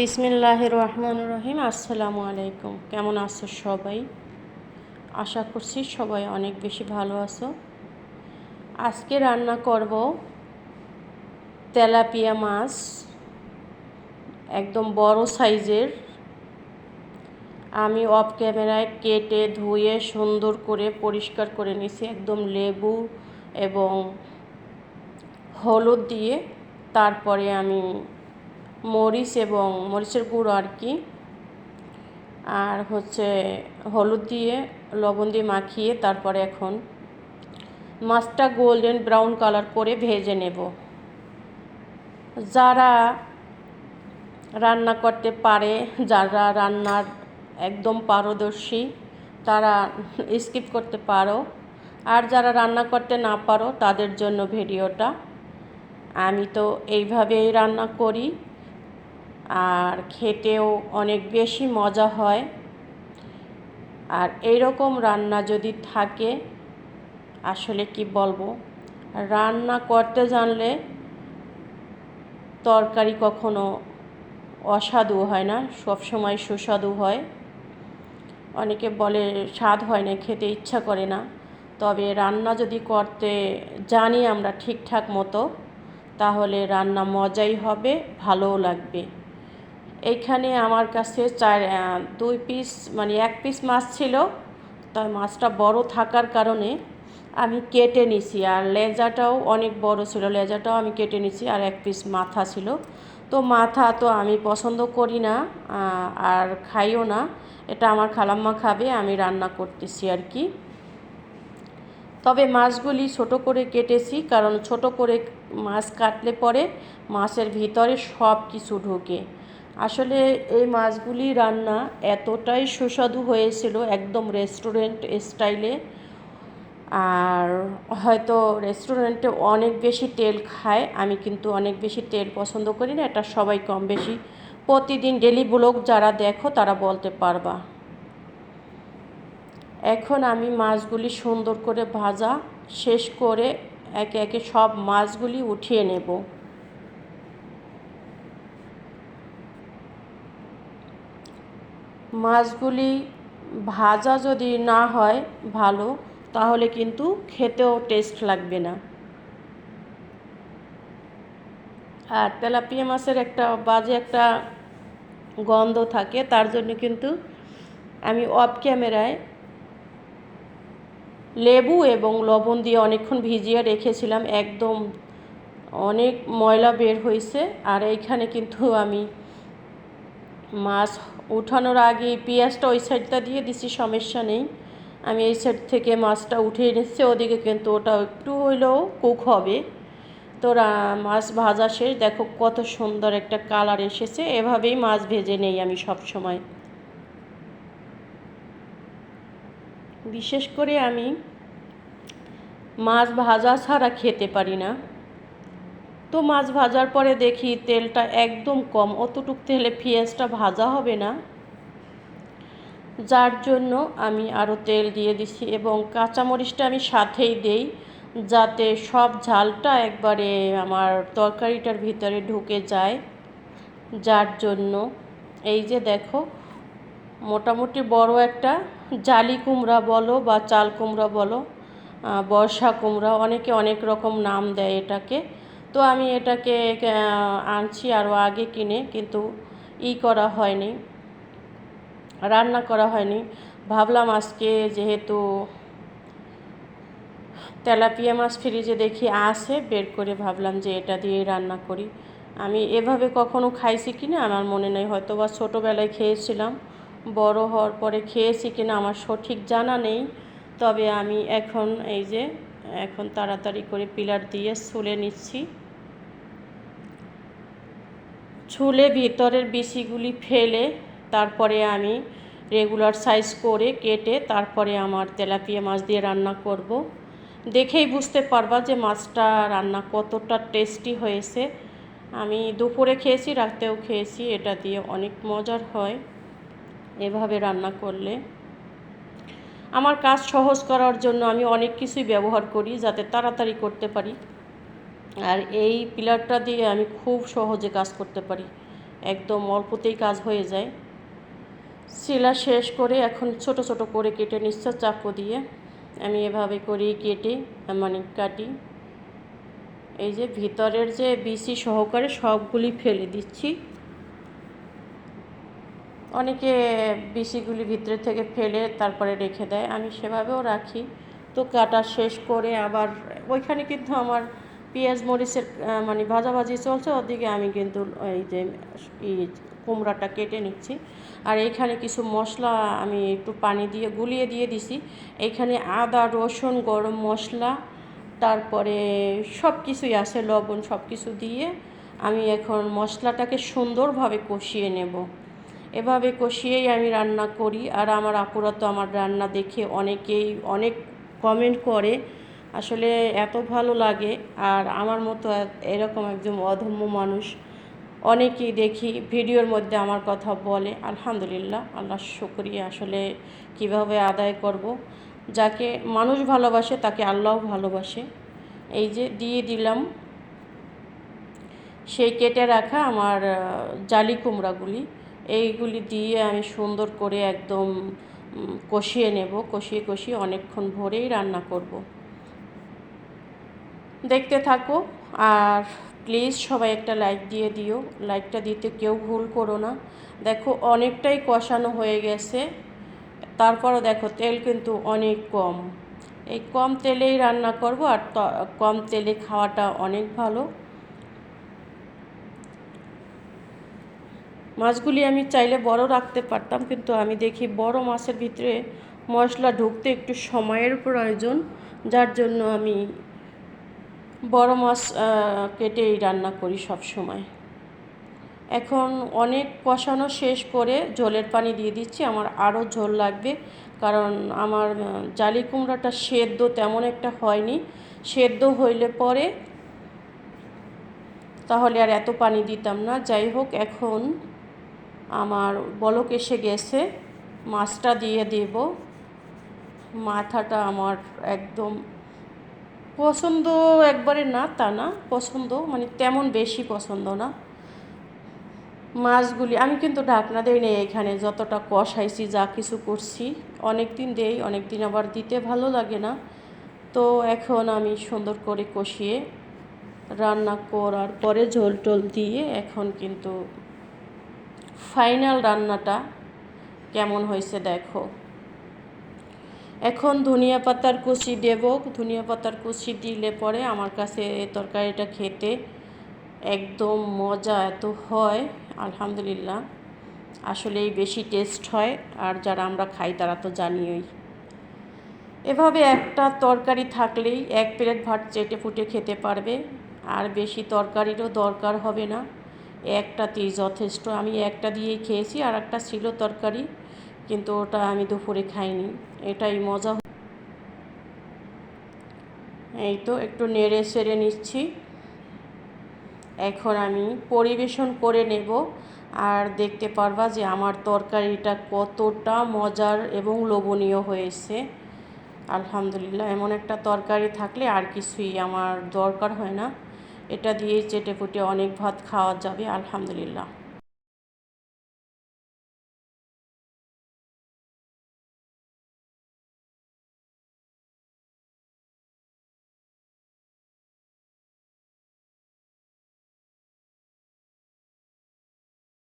বিসমিল্লাহ রহমান রহিম। আসসালামু আলাইকুম। কেমন আছো সবাই? আশা করছি সবাই অনেক বেশি ভালো আছো। আজকে রান্না করব তেলাপিয়া মাছ, একদম বড় সাইজের। আমি অফ ক্যামেরায় কেটে, ধুয়ে, সুন্দর করে পরিষ্কার করে নিয়েছি। একদম লেবু এবং হলুদ দিয়ে। তারপরে আমি মরিচ এবং মরিচের গুঁড়ো আর কি। আর হচ্ছে হলুদ দিয়ে, লবণ দিয়ে মাখিয়ে তারপরে এখন মাছটা গোল্ডেন ব্রাউন কালার করে ভেজে নেব। যারা রান্না করতে পারে, যারা রান্নার একদম পারদর্শী, তারা স্কিপ করতে পারো। আর যারা রান্না করতে না পারো, তাদের জন্য ভিডিওটা। আমি তো এইভাবেই রান্না করি। আর খেতেও অনেক বেশি মজা হয়। আর এইরকম রান্না যদি থাকে, আসলে কি বলব? রান্না করতে জানলে তরকারি কখনো অসাধু হয় না সব সময় সুস্বাদু হয়। অনেকে বলে স্বাদ হয় না, খেতে ইচ্ছা করে না। তবে রান্না যদি করতে জানি আমরা ঠিকঠাক মতো, তাহলে রান্না মজাই হবে, ভালোও লাগবে। এইখানে আমার কাছে চার দুই পিস মানে এক পিস মাছ ছিল। তাই মাছটা বড় থাকার কারণে আমি কেটে নিছি। আর লেজাটাও অনেক বড় ছিল। লেজাটাও আমি কেটে নিছি আর এক পিস মাথা ছিল। তো মাথা তো আমি পছন্দ করি না আর খাইও না। এটা আমার খালাম্মা খাবে, আমি রান্না করতেছি আর কি। তবে মাছগুলি ছোট করে কেটেছি, কারণ ছোট করে মাছ কাটলে পরে মাছের ভিতরে সব কিছু ঢোকে। আসলে এই মাছগুলি রান্না এতটাই সুস্বাদু হয়েছিল একদম রেস্টুরেন্ট স্টাইলে আর হয়তো রেস্টুরেন্টে অনেক বেশি তেল খায়, আমি কিন্তু অনেক বেশি তেল পছন্দ করি না, এটা সবাই কম বেশি প্রতিদিন ডেলি ব্লগ যারা দেখো, তারা বলতে পারবা। এখন আমি মাছগুলি সুন্দর করে ভাজা, শেষ করে একে একে সব মাছগুলি উঠিয়ে নেব। মাছগুলি ভাজা যদি না হয় ভালো, তাহলে কিন্তু খেতেও টেস্ট লাগবে না। আর তেলাপিয়া মাছের একটা বাজে একটা গন্ধ থাকে, তার জন্য কিন্তু আমি অফ ক্যামেরায় লেবু এবং লবণ দিয়ে অনেকক্ষণ ভিজিয়ে রেখেছিলাম। একদম অনেক ময়লা বের হয়েছে, আর এইখানে কিন্তু আমি মাছ উঠানোর আগে পেঁয়াজটা ওই সাইডটা দিয়ে দিছি, সমস্যা নেই। আমি এই সাইড থেকে মাছটা উঠিয়ে নিচ্ছি, ওদিকে কিন্তু ওটা একটু হইলেও কুক হবে। তো মাছ ভাজা শেষ, দেখো কত সুন্দর একটা কালার এসেছে, এভাবেই মাছ ভেজে নেই আমি সব সময়। বিশেষ করে আমি মাছ ভাজা ছাড়া খেতে পারি না। তো মাছ ভাজার পরে দেখি তেলটা একদম কম, অতটুক তেলে পেঁয়াজটা ভাজা হবে না। যার জন্য আমি আরও তেল দিয়ে দিছি এবং কাঁচামরিচটা আমি সাথেই দেই, যাতে সব ঝালটা একবারে আমার তরকারিটার ভিতরে ঢুকে যায়। যার জন্য এই যে দেখো, মোটামুটি বড় একটা জালি কুমড়া বলো বা চাল কুমড়া বলো বর্ষা কুমড়া, অনেকে অনেক রকম নাম দেয় এটাকে। তো আমি এটাকে আনছি আরও আগে কিনে, কিন্তু ই করা হয়নি, রান্না করা হয়নি। ভাবলাম আজকে যেহেতু তেলাপিয়া মাছ ফ্রিজে দেখি আসে বের করে ভাবলাম যে এটা দিয়ে রান্না করি। আমি এভাবে কখনো খাইছি কি না আমার মনে নেই হয়তো বা ছোটোবেলায় খেয়েছিলাম, বড় হওয়ার পরে খেয়েছি কিনা আমার সঠিক জানা নেই। তবে আমি এখন, এই যে, এখন তাড়াতাড়ি করে পিলার দিয়ে ছুলে নিচ্ছি। ছুলে ভিতরের বিচিগুলি ফেলে তারপরে আমি রেগুলার সাইজ করে কেটে তারপরে আমার তেলাপিয়া মাছ দিয়ে রান্না করব। দেখেই বুঝতে পারবা যে মাছটা রান্না কতটা টেস্টি হয়েছে। আমি দুপুরে খেয়েছি, রাতেও খেয়েছি, এটা দিয়ে অনেক মজার হয় এভাবে রান্না করলে। আমার কাজ সহজ করার জন্য আমি অনেক কিছুই ব্যবহার করি যাতে তাড়াতাড়ি করতে পারি। আর এই পিলারটা দিয়ে আমি খুব সহজে কাজ করতে পারি। একদম অল্পতেই কাজ হয়ে যায়। শিলা শেষ করে এখন ছোট ছোট করে কেটে নিচ্ছে চাকু দিয়ে আমি এভাবে করেই কেটে মানে কাটি। এই যে ভিতরের যে বিসি সহকারে সবগুলি ফেলে দিচ্ছি। অনেকে বিসিগুলি ভিতরে থেকে ফেলে তারপরে রেখে দেয়, আমি সেভাবেও রাখি। তো কাটা শেষ করে আবার ওইখানে কিন্তু আমার পেঁয়াজ, মরিচের মানে ভাজাভাজি চলছে, ওদিকে আমি কিন্তু এই যে কুমড়াটা কেটে নিচ্ছি। আর এইখানে কিছু মশলা আমি একটু পানি দিয়ে গুলিয়ে দিয়ে দিছি। এইখানে আদা, রসুন, গরম মশলা, তারপরে সব কিছুই আছে, লবণ সব কিছু দিয়ে আমি এখন মশলাটাকে সুন্দরভাবে কষিয়ে নেব। এভাবে কষিয়েই আমি রান্না করি। আর আমার আপুরা তো আমার রান্না দেখে অনেকেই অনেক কমেন্ট করে আসলে এত ভালো লাগে। আর আমার মতো এরকম একজন অধম্য মানুষ অনেকেই দেখি ভিডিওর মধ্যে আমার কথা বলে, আলহামদুলিল্লাহ, আল্লাহ শুক্রিয়া। আসলে কীভাবে আদায় করব? যাকে মানুষ ভালোবাসে, তাকে আল্লাহ ভালোবাসে। এই যে দিয়ে দিলাম। সেই কেটে রাখা আমার জালি কুমড়াগুলি। এইগুলি দিয়ে আমি সুন্দর করে একদম কষিয়ে নেব। কষিয়ে কষিয়ে অনেকক্ষণ ভরেই রান্না করব। দেখতে থাকো আর প্লিজ সবাই একটা লাইক দিয়ে দিও। লাইকটা দিতে কেউ ভুল করো না। দেখো অনেকটাই কষানো হয়ে গেছে। তারপরও দেখো তেল কিন্তু অনেক কম। এই কম তেলেই রান্না করব আর কম তেলে খাওয়াটা অনেক ভালো। মাছগুলি আমি চাইলে বড় রাখতে পারতাম, কিন্তু আমি দেখি বড় মাছের ভিতরে মশলা ঢুকতে একটু সময়ের প্রয়োজন। যার জন্য আমি বড় মাছ কেটেই রান্না করি সব সময়। এখন অনেক কষানো শেষ করে ঝোলের পানি দিয়ে দিচ্ছি, আমার আরও ঝোল লাগবে। কারণ আমার জালি কুমড়াটা সেদ্ধ তেমন একটা হয়নি। সেদ্ধ হইলে পরে তাহলে আর এত পানি দিতাম না। যাই হোক, এখন আমার বলক এসে গেছে, মাছটা দিয়ে দেব। মাথাটা আমার একদম পছন্দ একবারে না তা না, পছন্দ মানে তেমন বেশি পছন্দ না। মাছগুলি, আমি কিন্তু ঢাকনা দিই নেই এখানে, যতটা কষাইছি, যা কিছু করছি, অনেক দিন দেই, অনেক দিন আবার দিতে ভালো লাগে না। তো এখন আমি সুন্দর করে কষিয়ে রান্না করার পরে ঝোল টোল দিয়ে এখন কিন্তু ফাইনাল রান্নাটা কেমন হয়েছে দেখো। এখন ধনিয়া পাতার কুচি দেব। ধনিয়া পাতার কুচি দিলে পরে আমার কাছে তরকারিটা খেতে একদম মজা এত হয়, আলহামদুলিল্লাহ। আসলেই বেশি টেস্ট হয়, আর যারা আমরা খাই তারা তো জানিই এভাবে একটা তরকারি থাকলেই এক প্লেট ভাত চেটে ফুটে খেতে পারবে, আর বেশি তরকারিরও দরকার হবে না। একটাতেই যথেষ্ট। আমি একটা দিয়েই খেয়েছি আর একটা ছিল তরকারি। কিন্তু ওটা আমি দুপুরে খাইনি। এটাই মজা এই তো একটু নেড়ে সেড়ে নিচ্ছি। এখন আমি পরিবেশন করে নেব। আর দেখতে পারবা যে আমার তরকারিটা কতটা মজার এবং লোভনীয় হয়েছে। আলহামদুলিল্লাহ, এমন একটা তরকারি থাকলে আর কিছুই আমার দরকার হয় না। এটা দিয়েই চেটে ফুটে অনেক ভাত খাওয়া যাবে, আলহামদুলিল্লাহ।